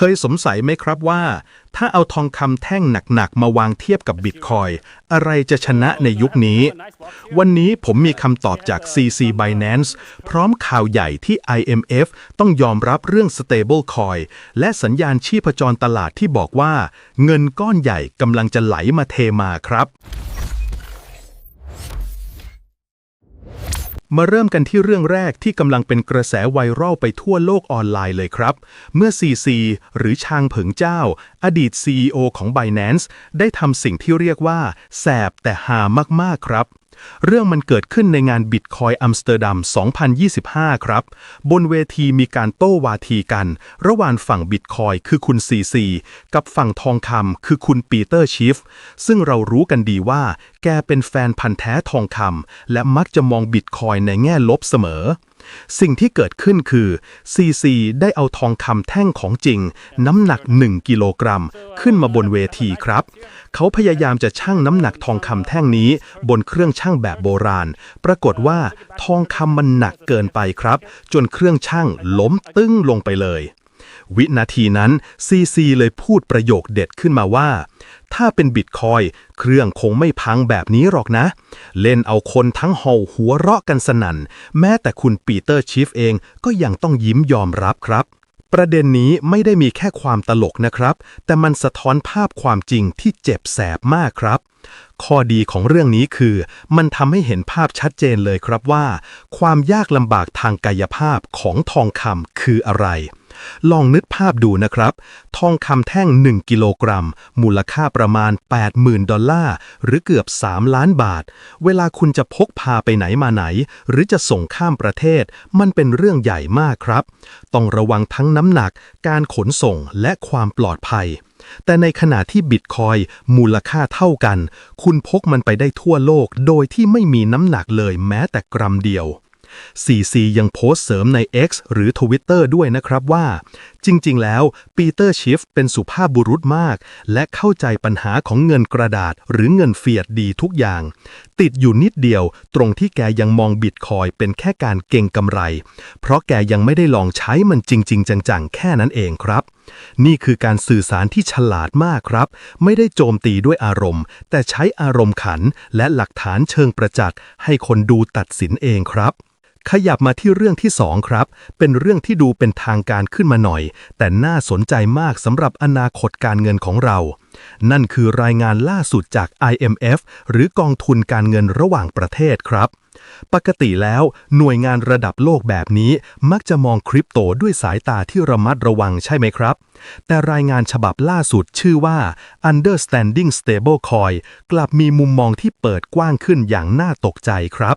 เคยสงสัยไหมครับว่า ถ้าเอาทองคำแท่งหนักๆ มาวางเทียบกับบิตคอยอะไรจะชนะในยุคนี้ วันนี้ผมมีคำตอบจาก CC Binance พร้อมข่าวใหญ่ที่ IMF ต้องยอมรับเรื่อง Stable Coin และสัญญาณชีพจรตลาดที่บอกว่า เงินก้อนใหญ่กำลังจะไหลมาเทมาครับ มาเริ่มกันที่เรื่องแรกที่กำลังเป็นกระแสไวรัลไปทั่วโลกออนไลน์เลยครับ เมื่อ CC หรือชางเผิงเจ้า อดีต CEO ของ Binance ได้ทำสิ่งที่เรียกว่า แสบแต่หามาก ๆ ครับ เรื่องมันเกิดขึ้นในงานบิตคอยอัมสเตอร์ดัม 2025 ครับ บนเวทีมีการโต้วาทีกัน ระหว่างฝั่งบิตคอยคือคุณซีซีกับฝั่งทองคำคือคุณปีเตอร์ชิฟซึ่งเรารู้กันดีว่าแกเป็นแฟนพันธ์แท้ทองคำและมักจะมองบิตคอยในแง่ลบเสมอ สิ่งที่เกิดขึ้นคือ CC ได้เอาทองคำแท่งของจริง น้ำหนัก 1 กิโลกรัม ขึ้นมาบนเวทีครับ เขาพยายามจะชั่งน้ำหนักทองคำแท่งนี้ บนเครื่องชั่งแบบโบราณ ปรากฏว่าทองคำมันหนักเกินไปครับ จนเครื่องชั่งล้มตึ้งลงไปเลย วินาทีนั้น CC เลยพูดประโยคเด็ดขึ้นมาว่า ถ้าเป็นบิตคอยเครื่องคงไม่พังแบบนี้หรอกนะ เล่นเอาคนทั้งหอหัวเราะกันสนั่น แม้แต่คุณปีเตอร์ชิฟเองก็ยังต้องยิ้มยอมรับครับประเด็นนี้ไม่ได้มีแค่ความตลกนะครับ แต่มันสะท้อนภาพความจริงที่เจ็บแสบมากครับ ข้อดีของเรื่องนี้คือ มันทำให้เห็นภาพชัดเจนเลยครับว่า ความยากลำบากทางกายภาพของทองคำคืออะไร ลองนึกภาพดูนะครับ ทองคำแท่ง 1 กิโลกรัม มูลค่าประมาณ 80,000 ดอลลาร์ หรือเกือบ 3 ล้านบาท เวลาคุณจะพกพาไปไหนมาไหน หรือจะส่งข้ามประเทศ มันเป็นเรื่องใหญ่มากครับ ต้องระวังทั้งน้ำหนัก การขนส่งและความปลอดภัยแต่ในขณะที่บิตคอยมูลค่าเท่ากัน คุณพกมันไปได้ทั่วโลกโดยที่ไม่มีน้ำหนักเลยแม้แต่กรัมเดียว CC ยังโพสต์เสริมใน X หรือ Twitter ด้วยนะครับว่า จริงๆ แล้วปีเตอร์ชิฟเป็นสุภาพบุรุษมาก และเข้าใจปัญหาของเงินกระดาษหรือเงินเฟียดดีทุกอย่าง ติดอยู่นิดเดียว ตรงที่แกยังมองบิตคอยเป็นแค่การเก่งกำไร เพราะแกยังไม่ได้ลองใช้มันจริง ๆ จังๆ แค่นั้นเองครับ นี่คือการสื่อสารที่ฉลาดมากครับ ไม่ได้โจมตีด้วยอารมณ์ แต่ใช้อารมณ์ขันและหลักฐานเชิงประจักษ์ให้คนดูตัดสินเองครับ ขยับมาที่เรื่องที่2ครับ เป็นเรื่องที่ดูเป็นทางการขึ้นมาหน่อย แต่น่าสนใจมากสำหรับอนาคตการเงินของเรา นั่นคือรายงานล่าสุดจาก IMF หรือกองทุนการเงินระหว่างประเทศครับ ปกติแล้วหน่วยงานระดับโลกแบบนี้มักจะมองคริปโตด้วยสายตาที่ระมัดระวังใช่ไหมครับ แต่รายงานฉบับล่าสุดชื่อว่า Understanding Stablecoin กลับมีมุมมองที่เปิดกว้างขึ้นอย่างน่าตกใจครับ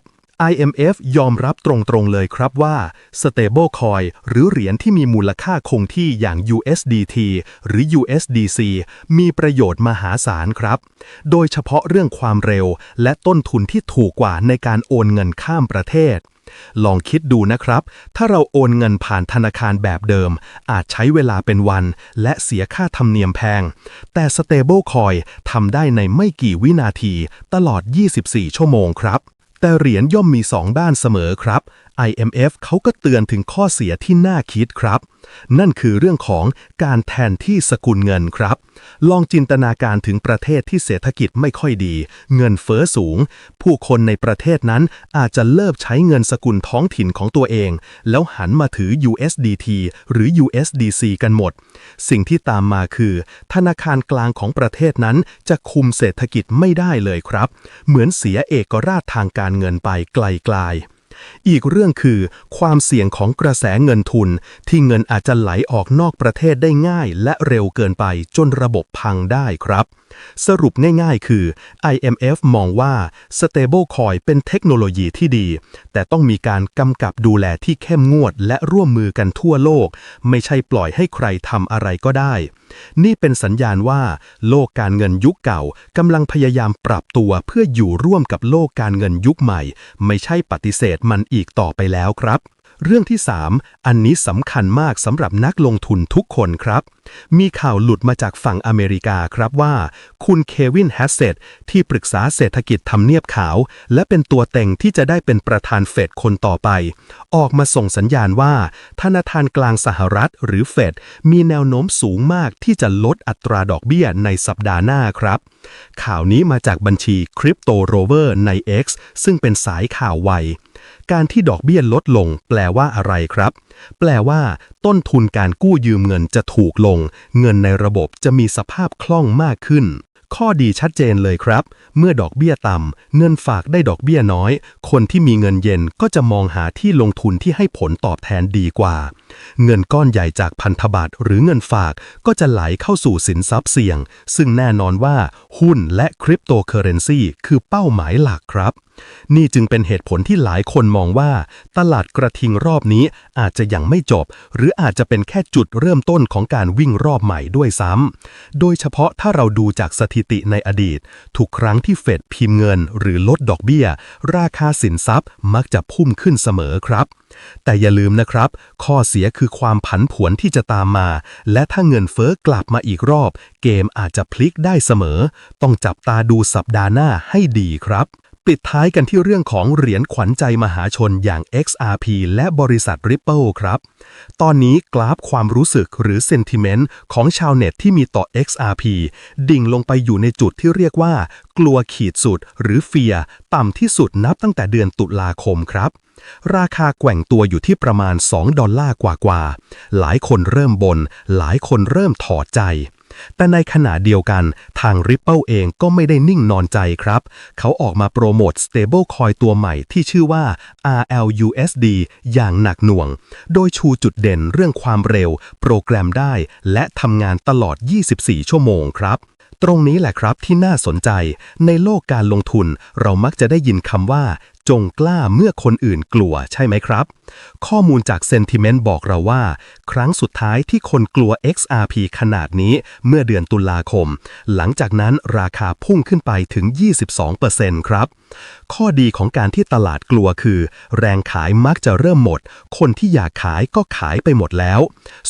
IMF ยอมรับตรงๆเลยครับว่า Stablecoin หรือเหรียญที่มีมูลค่าคงที่อย่าง USDT หรือ USDC มีประโยชน์มหาศาลครับ โดยเฉพาะเรื่องความเร็วและต้นทุนที่ถูกกว่าในการโอนเงินข้ามประเทศ ลองคิดดูนะครับ ถ้าเราโอนเงินผ่านธนาคารแบบเดิม อาจใช้เวลาเป็นวัน และเสียค่าธรรมเนียมแพง แต่ Stablecoin ทำได้ในไม่กี่วินาทีตลอด 24 ชั่วโมงครับ แต่เหรียญย่อมมีสองด้านเสมอครับ IMF เขาก็เตือนถึงข้อเสียที่น่าคิดครับ นั่นคือเรื่องของการแทนที่สกุลเงินครับ ลองจินตนาการถึงประเทศที่เศรษฐกิจไม่ค่อยดี เงินเฟ้อสูง ผู้คนในประเทศนั้นอาจจะเลิกใช้เงินสกุลท้องถิ่นของตัวเอง แล้วหันมาถือ USDT หรือ USDC กันหมด สิ่งที่ตามมาคือ ธนาคารกลางของประเทศนั้นจะคุมเศรษฐกิจไม่ได้เลยครับ เหมือนเสียเอกราชทางการเงินไปไกลๆ อีกเรื่องคือ ความเสี่ยงของกระแสเงินทุน ที่เงินอาจจะไหลออกนอกประเทศได้ง่าย และเร็วเกินไปจนระบบพังได้ครับ สรุปง่ายๆ คือ IMF มองว่า Stablecoin เป็นเทคโนโลยีที่ดี แต่ต้องมีการกำกับดูแลที่เข้มงวด และร่วมมือกันทั่วโลก ไม่ใช่ปล่อยให้ใครทำอะไรก็ได้ นี่เป็นสัญญาณว่า โลกการเงินยุคเก่ากำลังพยายามปรับตัวเพื่ออยู่ร่วมกับโลกการเงินยุคใหม่ ไม่ใช่ปฏิเสธมันอีกต่อไปแล้วครับ เรื่องที่ 3 อันนี้สำคัญมากสำหรับนักลงทุนทุกคนครับ มีข่าวหลุดมาจากฝั่งอเมริกาครับว่า คุณเควินแฮสเซตที่ปรึกษาเศรษฐกิจทำเนียบขาว และเป็นตัวเต็งที่จะได้เป็นประธานเฟดคนต่อไป ออกมาส่งสัญญาณว่า ธนาคารกลางสหรัฐหรือเฟดมีแนวโน้มสูงมากที่จะลดอัตราดอกเบี้ยในสัปดาห์หน้าครับข่าวนี้มาจากบัญชีคริปโตโรเวอร์ใน X ซึ่งเป็นสายข่าวไว การที่ดอกเบี้ยลดลง แปลว่าอะไรครับ แปลว่า ต้นทุนการกู้ยืมเงินจะถูกลง เงินในระบบจะมีสภาพคล่องมากขึ้น ข้อดีชัดเจนเลยครับ เมื่อดอกเบี้ยต่ำเงินฝากได้ดอกเบี้ยน้อย คนที่มีเงินเย็นก็จะมองหาที่ลงทุนที่ให้ผลตอบแทนดีกว่าเงินก้อนใหญ่จากพันธบัตรหรือเงินฝากก็จะไหลเข้าสู่สินทรัพย์เสี่ยง ซึ่งแน่นอนว่าหุ้นและคริปโตเคอเรนซีคือเป้าหมายหลักครับ นี่จึงเป็นเหตุผลที่หลายคนมองว่า ตลาดกระทิงรอบนี้อาจจะยังไม่จบ หรืออาจจะเป็นแค่จุดเริ่มต้นของการวิ่งรอบใหม่ด้วยซ้ำโดยเฉพาะถ้าเราดูจากสถิติในอดีต ทุกครั้งที่เฟดพิมพ์เงิน หรือลดดอกเบี้ย ราคาสินทรัพย์มักจะพุ่งขึ้นเสมอครับ แต่อย่าลืมนะครับ ข้อเสียคือความผันผวนที่จะตามมา และถ้าเงินเฟ้อกลับมาอีกรอบ เกมอาจจะพลิกได้เสมอ ต้องจับตาดูสัปดาห์หน้าให้ดีครับ ปิดท้ายกันที่เรื่องของเหรียญขวัญใจมหาชนอย่าง XRP และบริษัท Ripple ครับ ตอนนี้กราฟความรู้สึกหรือ sentiment ของชาวเน็ตที่มีต่อ XRP ดิ่งลงไปอยู่ในจุดที่เรียกว่า กลัวขีดสุด หรือเฟียต่ำที่สุดนับตั้งแต่เดือนตุลาคมครับ ราคาแกว่งตัวอยู่ที่ประมาณ 2 ดอลลาร์กว่าๆ หลายคนเริ่มบน หลายคนเริ่มถอดใจ แต่ในขณะเดียวกันทาง Ripple เองก็ไม่ได้นิ่งนอนใจครับ เขาออกมาโปรโมท stablecoin ตัวใหม่ที่ชื่อว่า RLUSD อย่างหนักหน่วง โดยชูจุดเด่นเรื่องความเร็ว โปรแกรมได้ และทำงานตลอด 24 ชั่วโมงครับตรงนี้แหละครับที่น่าสนใจ ในโลกการลงทุนเรามักจะได้ยินคำว่า จงกล้าเมื่อคนอื่นกลัวใช่ไหมครับ ข้อมูลจาก Sentiment บอกเราว่า ครั้งสุดท้ายที่คนกลัว XRP ขนาดนี้เมื่อเดือนตุลาคม หลังจากนั้นราคาพุ่งขึ้นไปถึง 22%ครับ ข้อดีของการที่ตลาดกลัวคือ แรงขายมักจะเริ่มหมด คนที่อยากขายก็ขายไปหมดแล้ว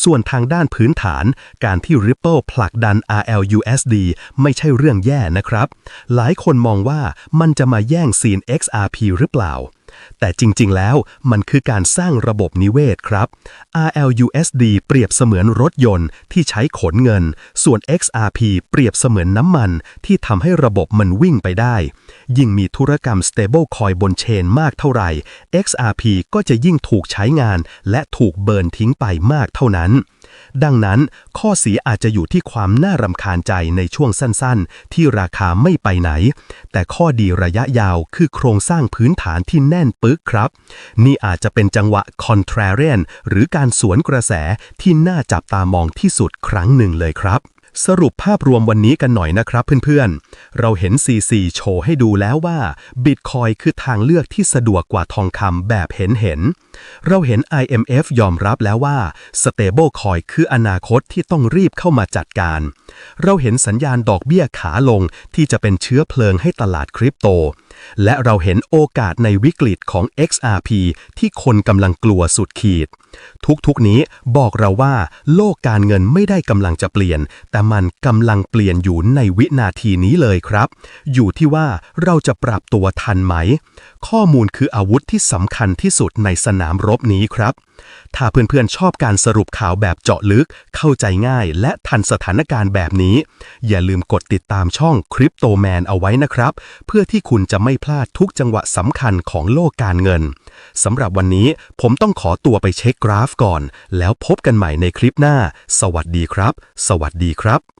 ส่วนทางด้านพื้นฐาน การที่ Ripple ผลักดัน RLUSD ไม่ใช่เรื่องแย่นะครับ หลายคนมองว่ามันจะมาแย่งซีน XRP หรือเปล่า แต่จริงๆ แล้วมันคือการสร้างระบบนิเวศครับ RLUSD เปรียบเสมือนรถยนต์ที่ใช้ขนเงิน ส่วน XRP เปรียบเสมือนน้ำมันที่ทำให้ระบบมันวิ่งไปได้ ยิ่งมีธุรกรรม stablecoin บนเชนมากเท่าไหร่ XRP ก็จะยิ่งถูกใช้งานและถูกเบิร์นทิ้งไปมากเท่านั้น ดังนั้นข้อเสียอาจจะอยู่ที่ความน่ารำคาญใจในช่วงสั้นๆ ที่ราคาไม่ไปไหน แต่ข้อดีระยะยาวคือโครงสร้างพื้นฐานที่แน่นปึกครับ นี่อาจจะเป็นจังหวะ contrarian หรือการสวนกระแสที่น่าจับตามองที่สุดครั้งหนึ่งเลยครับ สรุปภาพรวมวันนี้กันหน่อยนะครับเพื่อนๆ เราเห็น CC โชว์ให้ดูแล้วว่า Bitcoin คือทางเลือกที่สะดวกกว่าทองคำแบบเห็นเห็น เราเห็น IMF ยอมรับแล้วว่า Stablecoin คืออนาคตที่ต้องรีบเข้ามาจัดการ เราเห็นสัญญาณดอกเบี้ยขาลงที่จะเป็นเชื้อเพลิงให้ตลาดคริปโต และเราเห็นโอกาสในวิกฤตของ XRP ที่คนกำลังกลัวสุดขีด ทุกๆนี้บอกเราว่า โลกการเงินไม่ได้กำลังจะเปลี่ยน แต่มันกำลังเปลี่ยนอยู่ในวินาทีนี้เลยครับ อยู่ที่ว่าเราจะปรับตัวทันไหม ข้อมูลคืออาวุธที่สำคัญที่สุดในสนามรบนี้ครับ ถ้าเพื่อนๆชอบการสรุปข่าวแบบเจาะลึก เข้าใจง่ายและทันสถานการณ์แบบนี้ อย่าลืมกดติดตามช่องคริปโตแมนเอาไว้นะครับ เพื่อที่คุณจะไม่ไม่พลาดทุกจังหวะสำคัญของโลกการเงินสำหรับวันนี้ผมต้องขอตัวไปเช็คกราฟก่อน แล้วพบกันใหม่ในคลิปหน้า สวัสดีครับ สวัสดีครับ